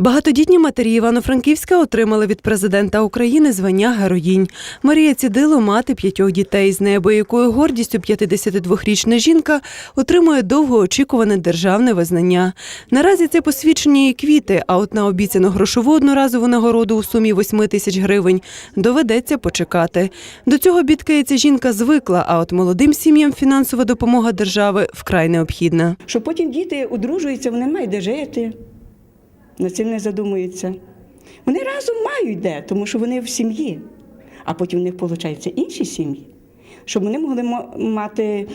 Багатодітні матері Івано-Франківська отримали від президента України звання героїнь. Марія Цідило – мати п'ятьох дітей. З неабиякою гордістю 52-річна жінка отримує довгоочікуване державне визнання. Наразі це посвідчення і квіти, а от на обіцяну грошову одноразову нагороду у сумі 8 тисяч гривень доведеться почекати. До цього бідкається жінка звикла, а от молодим сім'ям фінансова допомога держави вкрай необхідна. Що потім діти одружуються, вони мають де жити. Над цим не задумуються. Вони разом мають де, тому що вони в сім'ї, а потім в них, виходить, інші сім'ї. Щоб вони могли мати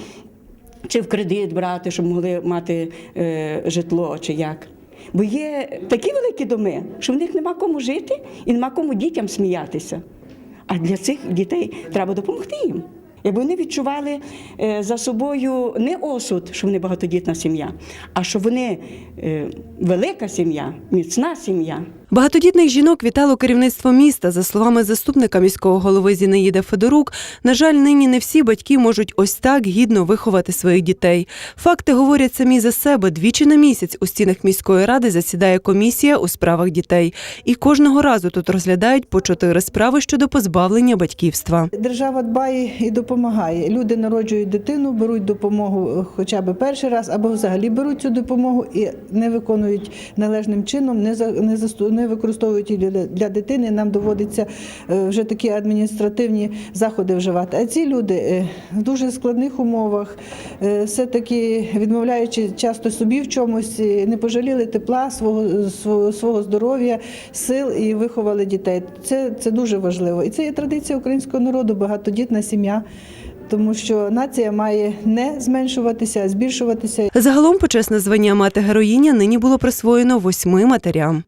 чи в кредит брати, щоб могли мати е, житло чи як. Бо є такі великі доми, що в них нема кому жити і нема кому дітям сміятися. А для цих дітей треба допомогти їм. Якби вони відчували е, за собою не осуд, що вони багатодітна сім'я, а що вони е, велика сім'я, міцна сім'я. Багатодітних жінок вітало керівництво міста. За словами заступника міського голови Зінаїда Федорук, на жаль, нині не всі батьки можуть ось так гідно виховати своїх дітей. Факти говорять самі за себе. Двічі на місяць у стінах міської ради засідає комісія у справах дітей. І кожного разу тут розглядають по чотири справи щодо позбавлення батьківства. Держава дбає і допомагає. Люди народжують дитину, беруть допомогу е, хоча б перший раз, або взагалі беруть цю допомогу і не виконують належним чином, не за не використовують її для, дитини. Нам доводиться е, вже такі адміністративні заходи вживати. А ці люди е, в дуже складних умовах, е, все таки відмовляючи часто собі в чомусь, не пожаліли тепла свого, свого здоров'я, сил і виховали дітей. Це, це дуже важливо. І це є традиція українського народу, багатодітна сім'я. Тому що нація має не зменшуватися, а збільшуватися. Загалом почесне звання мати героїня нині було присвоєно восьми матерям.